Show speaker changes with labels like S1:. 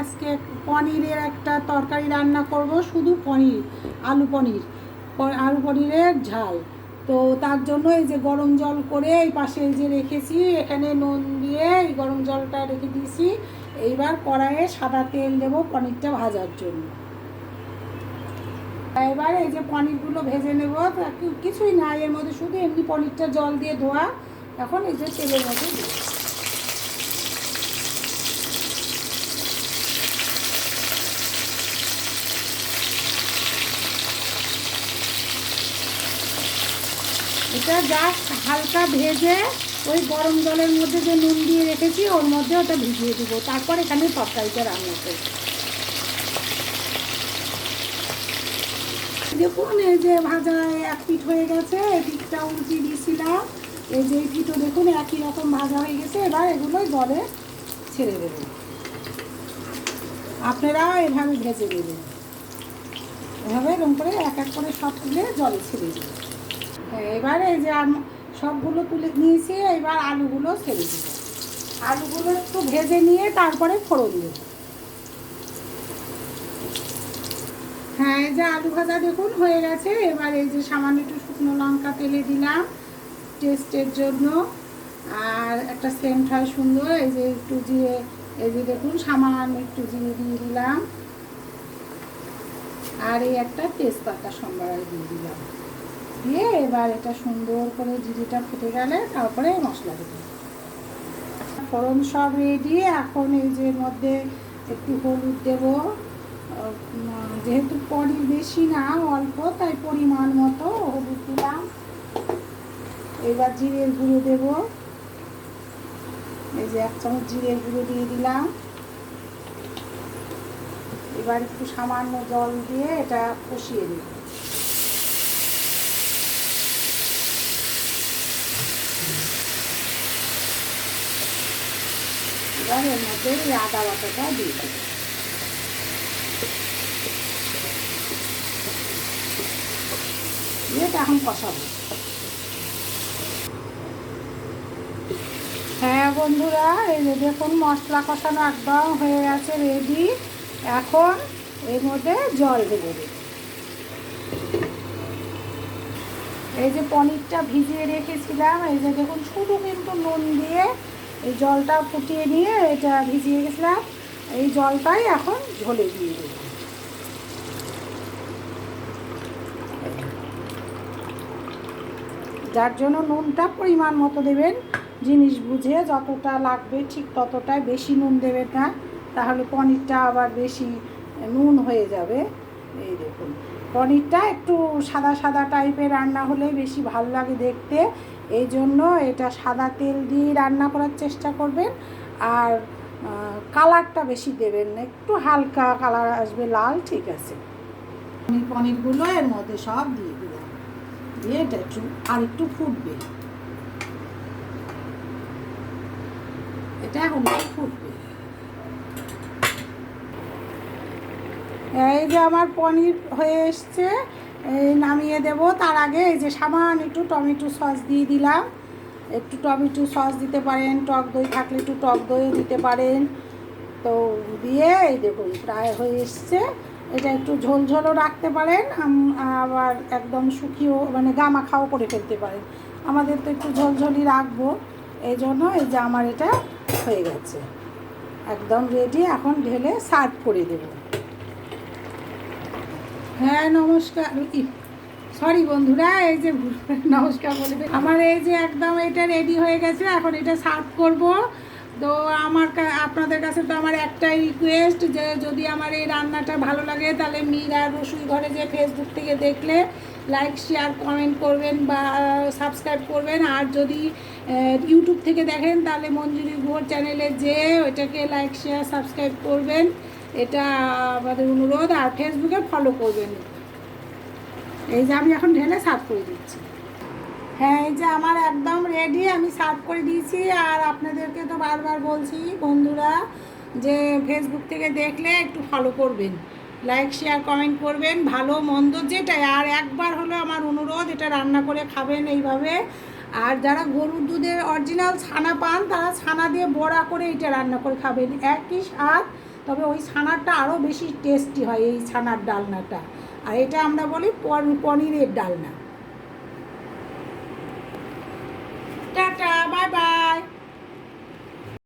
S1: আজকে পনিরের একটা তরকারি রান্না করব, শুধু পনির, আলু পনির আলু পনিরের ঝাল। তো তার জন্য এই যে গরম জল করে এই পাশে এই যে রেখেছি, এখানে নুন দিয়ে এই গরম জলটা রেখে দিয়েছি। এইবার কড়াইয়ে সাদা তেল দেবো পনিরটা ভাজার জন্য। এবার এই যে পনিরগুলো ভেজে নেব কিছুই না এর মধ্যে, শুধু এমনি পনিরটা জল দিয়ে ধোয়া। এখন এই যে তেলের মধ্যে দিই। এটা জাস্ট হালকা ভেজে ওই গরম জলের মধ্যে যে নুন দিয়ে রেখেছি, ওর মধ্যে ওটা ভিজিয়ে দেবো। তারপর এখানে তরকারিটা রান্না করব। দেখুন, এই যে ভাজা এক পিঠ হয়ে গেছে পিঠটা উল্টি দিয়েছিলাম। এই যে পিঠও দেখুন, একই রকম ভাজা হয়ে গেছে। এবার এগুলো জলে ছেড়ে দেবেন আপনারা এভাবে ভেজে দেবেন এভাবে এরকম করে এক এক করে সব তুলে জলে ছেড়ে দেবেন। এবার যে আম- সবগুলো তুলে নিয়েছি, এবার আলুগুলো ছেড়ে দেবো। আলুগুলো একটু ভেজে নিয়ে তারপরে ফোড়ন দেবো। হ্যাঁ এই যে আলু ভাজা দেখুন, হয়ে গেছে। এবার এই যে সামান্য একটু শুকনো লঙ্কা তেলে দিলাম টেস্টের জন্য। আর একটা সেন্ট হয় সুন্দর, এই যে একটু জিরে, এই যে দেখুন, সামান্য একটু জিরে দিয়ে দিলাম। আর এই একটা তেজপাতা সম্বারাই দিয়ে দিলাম। দিয়ে এবার এটা সুন্দর করে জিরেটা ফুটে গেলে তারপরে মশলা দেবো। ফোড়ন সব রেডি এখন এই যে মধ্যে একটু হলুদ দেবো। যেহেতু পনির বেশি না, অল্প, তাই পরিমাণ মতো হলুদ দিলাম। এবার জিরের গুঁড়ো দেবো। এই যে এক চামচ জিরের গুঁড়ো দিয়ে দিলাম। এবার একটু সামান্য জল দিয়ে এটা কষিয়ে দেবো এবার এর মধ্যে এই আদা বাটাটা দিয়ে দেবো। হ্যাঁ বন্ধুরা, এই যে দেখুন মশলা কষানো একদম হয়ে গেছে রেডি এখন এর মধ্যে জল দেবো। এই যে পনিরটা ভিজিয়ে রেখেছিলাম, এই যে দেখুন শুধু কিন্তু নুন দিয়ে এই জলটা ফুটিয়ে নিয়ে এটা ভিজিয়ে গেছিলাম এই জলটাই এখন ঝোলে দিয়ে দেবো। যার জন্য নুনটা পরিমাণ মতো দেবেন। জিনিস বুঝে যতটা লাগবে ঠিক ততটাই বেশি নুন দেবেন না। তাহলে পনিরটা আবার বেশি নুন হয়ে যাবে। এই দেখুন। পনিরটা একটু সাদা সাদা টাইপের রান্না হলে বেশি ভালো লাগে দেখতে। এই জন্য এটা সাদা তেল দিয়ে রান্না করার চেষ্টা করবেন। আর কালারটা বেশি দেবেন না, একটু হালকা কালার আসবে লাল, ঠিক আছে। পনির পনিরগুলো এর মধ্যে সব দিয়ে দিলাম। দিয়ে এটা একটু, আর একটু ফুটবে। এটা এখন ফুটবে। এই যে আমার পনির হয়ে এসছে, এই নামিয়ে দেব। তার আগে এই যে সামান্য একটু টমেটো সস দিয়ে দিলাম। একটু টমেটো সস দিতে পারেন, টক দই থাকলে একটু টক দইও দিতে পারেন। তো দিয়ে এই দেখুন, প্রায় হয়ে এসছে। এটা একটু ঝোল ঝোলও রাখতে পারেন আবার একদম শুকিয়েও মানে গামা খাও করে ফেলতে পারেন। আমাদের তো একটু ঝোলঝোলই রাখব। এই জন্য এই যে আমার এটা হয়ে গেছে। একদম রেডি এখন ঢেলে সার্ভ করে দেবো। হ্যাঁ নমস্কার। সরি বন্ধুরা, এই যে নমস্কার বলে। আমার এই যে একদম এটা রেডি হয়ে গেছে, এখন এটা সার্ভ করব। তো আমার আপনাদের কাছে তো আমার একটাই রিকোয়েস্ট যে যদি আমার এই রান্নাটা ভালো লাগে, তাহলে মীরা রসুই ঘরে যে ফেসবুক থেকে দেখলে লাইক শেয়ার কমেন্ট করবেন বা সাবস্ক্রাইব করবেন। আর যদি ইউটিউব থেকে দেখেন, তাহলে মঞ্জুরি গুহর চ্যানেলে যে ওইটাকে লাইক শেয়ার সাবস্ক্রাইব করবেন। এটা আমাদের অনুরোধ আর ফেসবুকে ফলো করবেন। এই যে আমি এখন ঢেলে সার্ভ করে দিচ্ছি। হ্যাঁ এই যে আমার একদম রেডি আমি সার্ভ করে দিয়েছি। আর আপনাদেরকে তো বারবার বলছি বন্ধুরা, যে ফেসবুক থেকে দেখলে একটু ফলো করবেন। লাইক শেয়ার কমেন্ট করবেন। ভালো, মন্দ যেটাই। আর একবার হলো আমার অনুরোধ, এটা রান্না করে খাবেন এইভাবে। আর যারা গরুর দুধের অরিজিনাল ছানা পান, তারা ছানা দিয়ে বড়া করে এটা রান্না করে খাবেন। একই স্বাদ তবে ওই ছানাটা আরও বেশি টেস্টি হয় এই ছানার ডালনাটা। আর এটা আমরা বলি পনিরের ডালনা। Tata bye bye